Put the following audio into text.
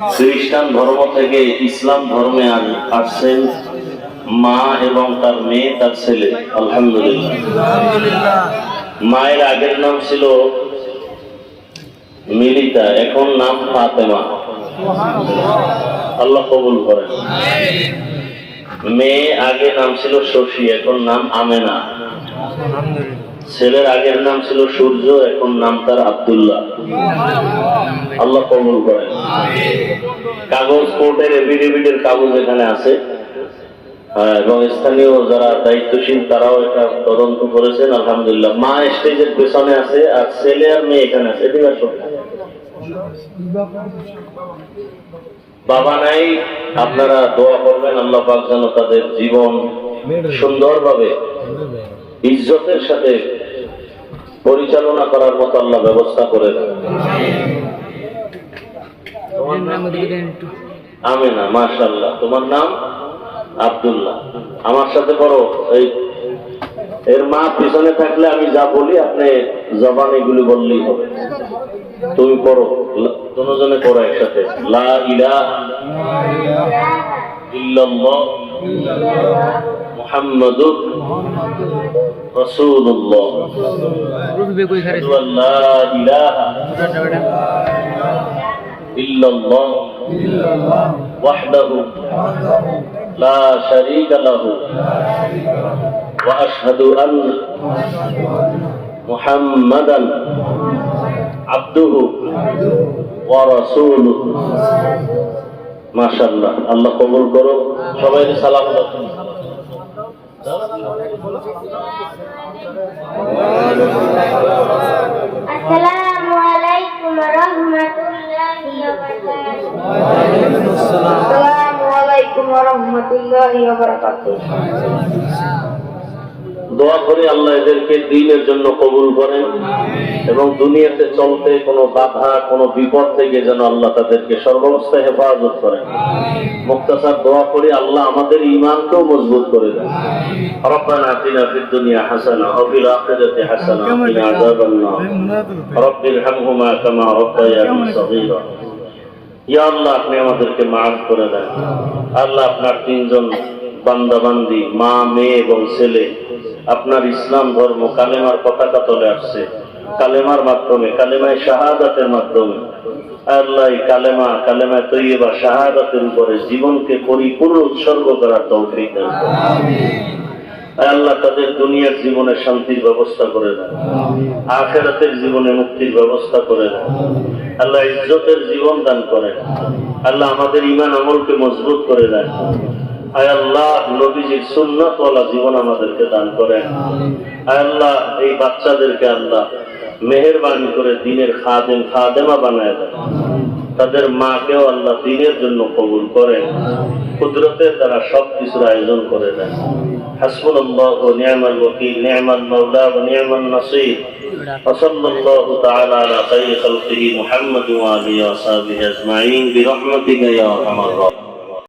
খ্রিস্টান ধর্ম থেকে ইসলাম ধর্মে আস- আসছেন মা এবং তার মেয়ে তার ছেলে। আলহামদুলিল্লাহ। মায়ের আগের নাম ছিল মিলিতা এখন নাম ফাতেমা। আল্লাহ কবুল করেন। মেয়ে আগে নাম ছিল শশী এখন নাম আমেনা। ছেলের আগের নাম ছিল সূর্য এখন নাম তার আব্দুল্লাহ। আল্লাহ কবুল করেন। কাগজ কোর্টের এফিডেভিটের কাগজ এখানে আছে। হ্যাঁ, এবং স্থানীয় যারা দায়িত্বশীল তারাও এটা তদন্ত করেছেন আলহামদুলিল্লাহ। মা স্টেজের পেছনে আছে আর ছেলে আর মেয়ে এখানে আছে এদিকে। বাবা নাই আপনারা দোয়া করবেন আল্লাহ পাক যেন তাদের জীবন সুন্দরভাবে ইজ্জতের সাথে পরিচালনা করার মতো আল্লাহ ব্যবস্থা করে আমিনা মাশাল্লাহ তোমার নাম? আব্দুল্লাহ। আমার সাথে করো এই এর মা পিছনে থাকলে আমি যা বলি আপনি জবান এগুলি বললেই হবে। তুমি পড়ো। দুজনে করো একসাথে। লা ইলাহা ইল্লাল্লাহ। মুহাম্মাদুর রাসূলুল্লাহ আশহাদু আন লা ইলাহা ইল্লাল্লাহ وحده لا شريك له واشهد ان محمدا عبده ورسوله মাশাআল্লাহ আল্লাহ কবুল করো সবাই সালাম আসসালামু আলাইকুম রাহমাতুল্লাহি ওয়া বারাকাতুহু। আসসালামু আলাইকুম রাহমাতুল্লাহি ওয়া বারাকাতুহু। দোয়া করে আল্লাহ এদেরকে দিনের জন্য কবুল করেন এবং দুনিয়াতে চলতে কোনো বাধা কোনো বিপদ থেকে যেন আল্লাহ তাদেরকে সর্বাবস্থায় হেফাজত করেন মুক্তাসার দোয়া করে আল্লাহ আমাদের ইমানকেও মজবুত করে দেন ربنا آتنا في الدنيا حسنة وفي الآخرة حسنة وقنا عذاب النار رب ارحمهما كما ربياني صغيرا ইয়া আল্লাহ আপনি আমাদেরকে মাফ করে দেন আল্লাহ আপনার তিনজন বান্দা বান্দি মা মেয়ে এবং ছেলে আপনার ইসলাম ধর্ম কালেমার পতাকা তলে আসছে। কালেমার মাধ্যমে কালেমায় শাহাদাতের মাধ্যমে। আল্লাহ কালেমা কালেমা তৈবা শাহাদাতের উপরে জীবনকে পরিপূর্ণ উৎসর্গ করার তৌফিক দেন আল্লাহ তাদের দুনিয়ার জীবনে শান্তির ব্যবস্থা করে দেন। আখেরাতের জীবনে মুক্তির ব্যবস্থা করে দেন। আল্লাহ ইজ্জতের জীবন দান করেন। আল্লাহ আমাদের ইমান আমলকে মজবুত করে দেন। আয় আল্লাহ নবীজির সুন্নতওয়ালা জীবন আমাদেরকে দান করেন আয় আল্লাহ এই বাচ্চাদেরকে আল্লাহ মেহেরবানি করে দিনের খাদেম খাদেমা বানায় দেন তাদের মাকেও আল্লাহ দিনের জন্য কবুল করেন কুদরতের দ্বারা সব কিছুর আয়োজন করে দেন حسبنا الله ونعم الوكيل نعم المولى ونعم النصير وصلى الله تعالى على خير خلقه محمد وآله وصحبه أجمعين برحمتك يا أرحم الراحمين